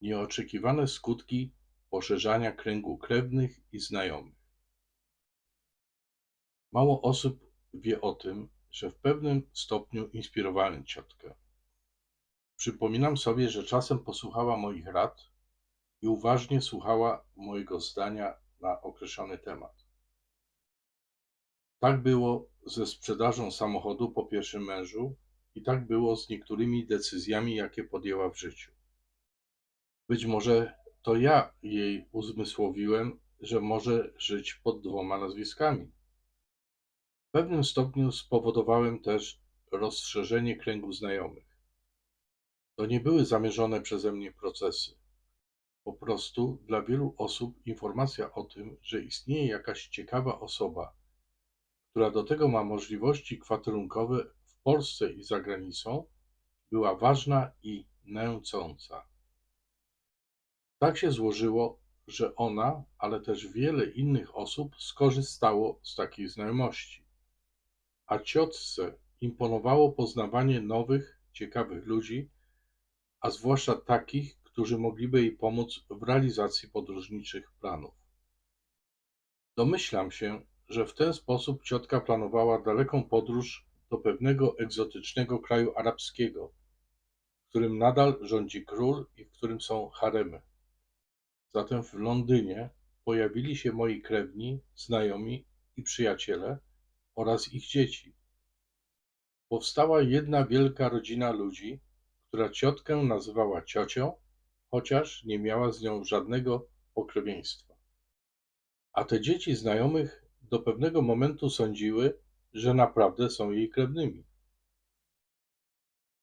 Nieoczekiwane skutki poszerzania kręgu krewnych i znajomych. Mało osób wie o tym, że w pewnym stopniu inspirowałem ciotkę. Przypominam sobie, że czasem posłuchała moich rad i uważnie słuchała mojego zdania na określony temat. Tak było ze sprzedażą samochodu po pierwszym mężu i tak było z niektórymi decyzjami, jakie podjęła w życiu. Być może to ja jej uzmysłowiłem, że może żyć pod dwoma nazwiskami. W pewnym stopniu spowodowałem też rozszerzenie kręgu znajomych. To nie były zamierzone przeze mnie procesy. Po prostu dla wielu osób informacja o tym, że istnieje jakaś ciekawa osoba, która do tego ma możliwości kwaterunkowe w Polsce i za granicą, była ważna i nęcąca. Tak się złożyło, że ona, ale też wiele innych osób skorzystało z takiej znajomości. A ciotce imponowało poznawanie nowych, ciekawych ludzi, a zwłaszcza takich, którzy mogliby jej pomóc w realizacji podróżniczych planów. Domyślam się, że w ten sposób ciotka planowała daleką podróż do pewnego egzotycznego kraju arabskiego, w którym nadal rządzi król i w którym są haremy. Zatem w Londynie pojawili się moi krewni, znajomi i przyjaciele oraz ich dzieci. Powstała jedna wielka rodzina ludzi, która ciotkę nazywała ciocią, chociaż nie miała z nią żadnego pokrewieństwa. A te dzieci znajomych do pewnego momentu sądziły, że naprawdę są jej krewnymi.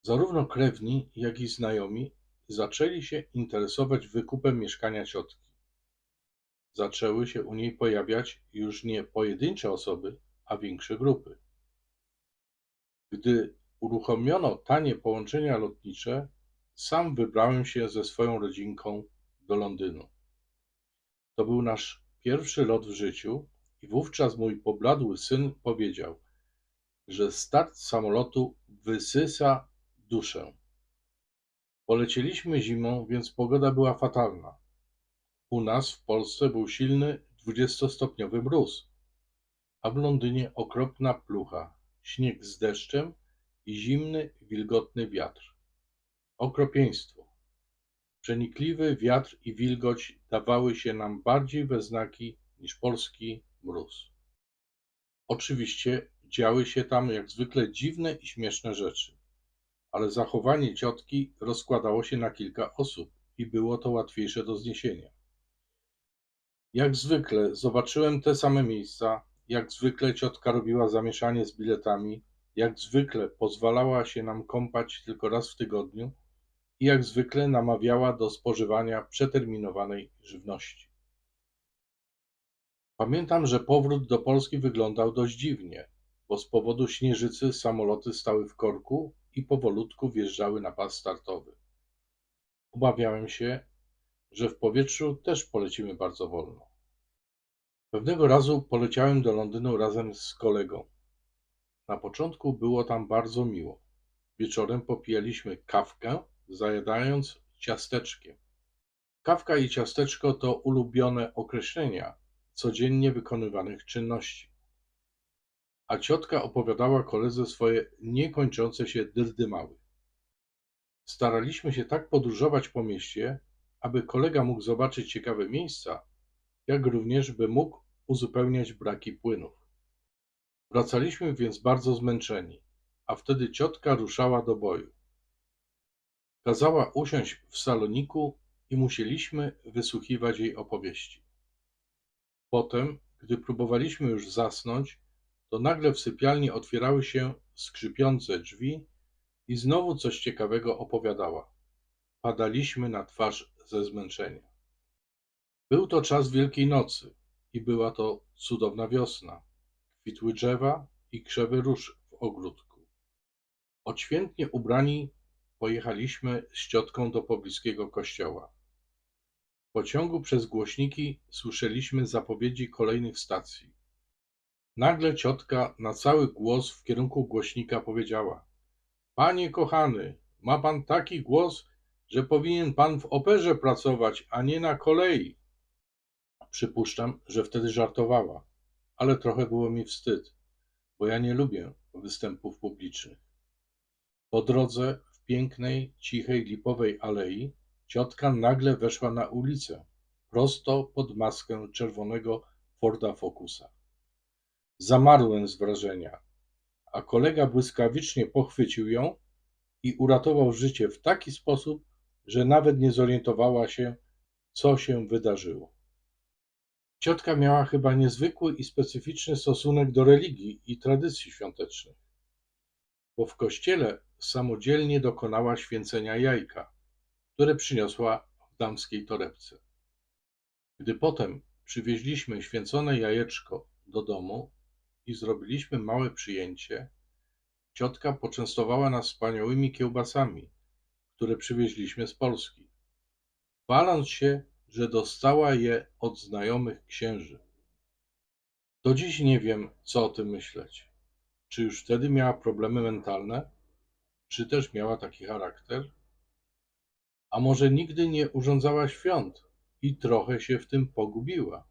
Zarówno krewni, jak i znajomi zaczęli się interesować wykupem mieszkania ciotki. Zaczęły się u niej pojawiać już nie pojedyncze osoby, a większe grupy. Gdy uruchomiono tanie połączenia lotnicze, sam wybrałem się ze swoją rodzinką do Londynu. To był nasz pierwszy lot w życiu i wówczas mój pobladły syn powiedział, że start samolotu wysysa duszę. Polecieliśmy zimą, więc pogoda była fatalna. U nas w Polsce był silny dwudziestostopniowy mróz, a w Londynie okropna plucha, śnieg z deszczem i zimny, wilgotny wiatr. Okropieństwo. Przenikliwy wiatr i wilgoć dawały się nam bardziej we znaki niż polski mróz. Oczywiście działy się tam jak zwykle dziwne i śmieszne rzeczy, ale zachowanie ciotki rozkładało się na kilka osób i było to łatwiejsze do zniesienia. Jak zwykle zobaczyłem te same miejsca, jak zwykle ciotka robiła zamieszanie z biletami, jak zwykle pozwalała się nam kąpać tylko raz w tygodniu i jak zwykle namawiała do spożywania przeterminowanej żywności. Pamiętam, że powrót do Polski wyglądał dość dziwnie, bo z powodu śnieżycy samoloty stały w korku i powolutku wjeżdżały na pas startowy. Obawiałem się, że w powietrzu też polecimy bardzo wolno. Pewnego razu poleciałem do Londynu razem z kolegą. Na początku było tam bardzo miło. Wieczorem popijaliśmy kawkę, zajadając ciasteczkiem. Kawka i ciasteczko to ulubione określenia codziennie wykonywanych czynności. A ciotka opowiadała koledze swoje niekończące się dyrdymały. Staraliśmy się tak podróżować po mieście, aby kolega mógł zobaczyć ciekawe miejsca, jak również by mógł uzupełniać braki płynów. Wracaliśmy więc bardzo zmęczeni, a wtedy ciotka ruszała do boju. Kazała usiąść w saloniku i musieliśmy wysłuchiwać jej opowieści. Potem, gdy próbowaliśmy już zasnąć, to nagle w sypialni otwierały się skrzypiące drzwi i znowu coś ciekawego opowiadała. Padaliśmy na twarz ze zmęczenia. Był to czas Wielkiej Nocy i była to cudowna wiosna. Kwitły drzewa i krzewy róż w ogródku. Odświętnie ubrani pojechaliśmy z ciotką do pobliskiego kościoła. W pociągu przez głośniki słyszeliśmy zapowiedzi kolejnych stacji. Nagle ciotka na cały głos w kierunku głośnika powiedziała: Panie kochany, ma pan taki głos, że powinien pan w operze pracować, a nie na kolei. Przypuszczam, że wtedy żartowała, ale trochę było mi wstyd, bo ja nie lubię występów publicznych. Po drodze w pięknej, cichej, lipowej alei ciotka nagle weszła na ulicę, prosto pod maskę czerwonego Forda Focusa. Zamarłem z wrażenia, a kolega błyskawicznie pochwycił ją i uratował życie w taki sposób, że nawet nie zorientowała się, co się wydarzyło. Ciotka miała chyba niezwykły i specyficzny stosunek do religii i tradycji świątecznych, bo w kościele samodzielnie dokonała święcenia jajka, które przyniosła w damskiej torebce. Gdy potem przywieźliśmy święcone jajeczko do domu i zrobiliśmy małe przyjęcie, ciotka poczęstowała nas wspaniałymi kiełbasami, które przywieźliśmy z Polski, chwaląc się, że dostała je od znajomych księży. Do dziś nie wiem, co o tym myśleć. Czy już wtedy miała problemy mentalne? Czy też miała taki charakter? A może nigdy nie urządzała świąt i trochę się w tym pogubiła?